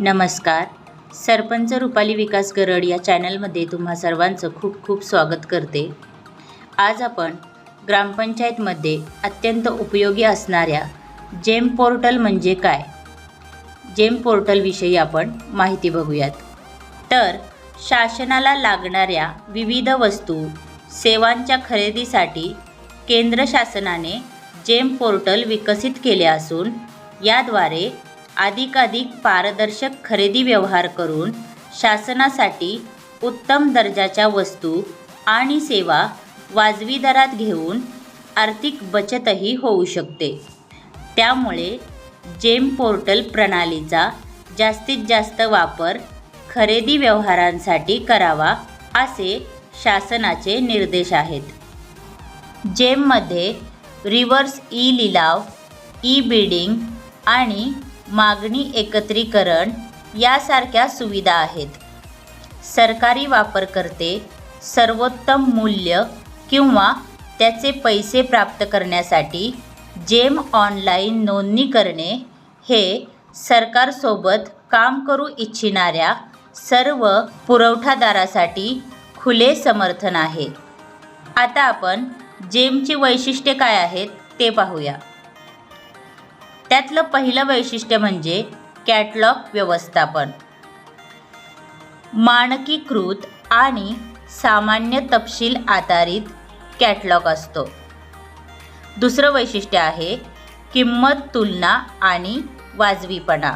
नमस्कार. सरपंच रुपाली विकास गरड या चॅनलमध्ये तुम्हा सर्वांचं खूप खूप स्वागत करते. आज आपण ग्रामपंचायतमध्ये अत्यंत उपयोगी असणाऱ्या जेम पोर्टल म्हणजे काय? जेम पोर्टलविषयी आपण माहिती बघूयात. तर शासनाला लागणाऱ्या विविध वस्तू सेवांच्या खरेदीसाठी केंद्र शासनाने जेम पोर्टल विकसित केले असून याद्वारे अधिकाधिक पारदर्शक खरेदी व्यवहार करून शासनासाठी उत्तम दर्जाच्या वस्तू आणि सेवा वाजवी दरात घेऊन आर्थिक बचतही होऊ शकते. त्यामुळे जेम पोर्टल प्रणालीचा जास्तीत जास्त वापर खरेदी व्यवहारांसाठी करावा असे शासनाचे निर्देश आहेत. जेममध्ये रिव्हर्स ई लिलाव ई बिडिंग आणि मागणी एकत्रीकरण यासारख्या सुविधा आहेत. सरकारी वापरकर्ते सर्वोत्तम मूल्य किंवा त्याचे पैसे प्राप्त करण्यासाठी जेम ऑनलाईन नोंदणी करणे हे सरकारसोबत काम करू इच्छिणाऱ्या सर्व पुरवठादारासाठी खुले समर्थन आहे. आता आपण जेमची वैशिष्ट्ये काय आहेत ते पाहूया. त्यातलं पहिलं वैशिष्ट्य म्हणजे कॅटलॉग व्यवस्थापन. मानकीकृत आणि सामान्य तपशील आधारित कॅटलॉग असतो. दुसरं वैशिष्ट्य आहे किंमत तुलना आणि वाजवीपणा.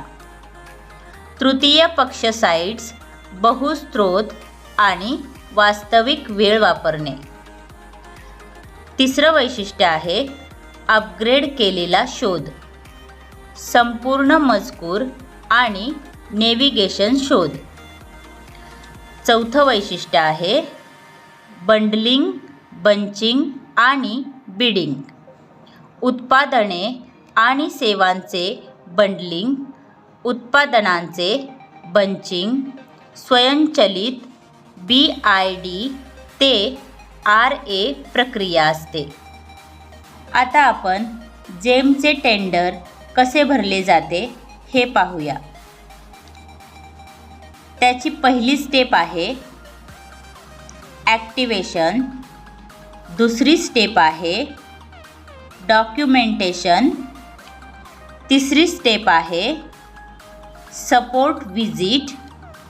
तृतीय पक्ष साईट्स बहुस्त्रोत आणि वास्तविक वेळ वापरणे. तिसरं वैशिष्ट्य आहे अपग्रेड केलेला शोध. संपूर्ण मजकूर आणि नेव्हिगेशन शोध. चौथं वैशिष्ट्य आहे बंडलिंग बंचिंग आणि बिडिंग उत्पादने आणि सेवांचे बंडलिंग उत्पादनांचे बंचिंग स्वयंचलित बी आय डी ते आर ए प्रक्रिया असते. आता आपण जेमचे टेंडर कसे भरले जाते हे पाहूया. त्याची पहिली स्टेप आहे ॲक्टिवेशन दुसरी स्टेप आहे डॉक्युमेंटेशन तिसरी स्टेप आहे सपोर्ट विजिट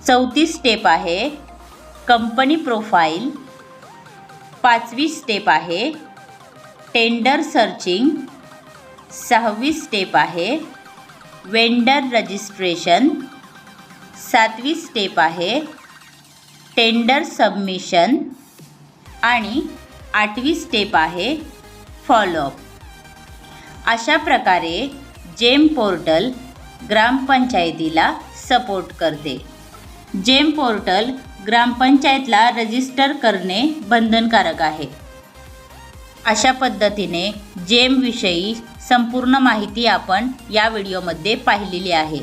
चौथी स्टेप आहे कंपनी प्रोफाईल पाचवी स्टेप आहे. टेंडर सर्चिंग सहावी स्टेप आहे. वेंडर रजिस्ट्रेशन सातवी स्टेप आहे. टेंडर सबमिशन आणि आठवी स्टेप आहे. फॉलोअप अशा प्रकारे जेम पोर्टल ग्रामपंचायतीला सपोर्ट करते. जेम पोर्टल ग्रामपंचायतला रजिस्टर करणे बंधनकारक आहे. अशा पद्धतीने जेमविषयी संपूर्ण माहिती आपण या व्हिडिओमध्ये पाहिलेली आहे.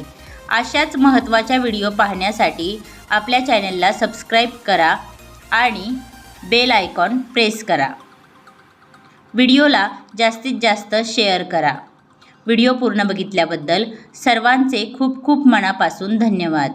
अशाच महत्त्वाच्या व्हिडिओ पाहण्यासाठी आपल्या चॅनलला सबस्क्राईब करा आणि बेल आयकॉन प्रेस करा. व्हिडिओला जास्तीत जास्त शेअर करा. व्हिडिओ पूर्ण बघितल्याबद्दल सर्वांचे खूप खूप मनापासून धन्यवाद.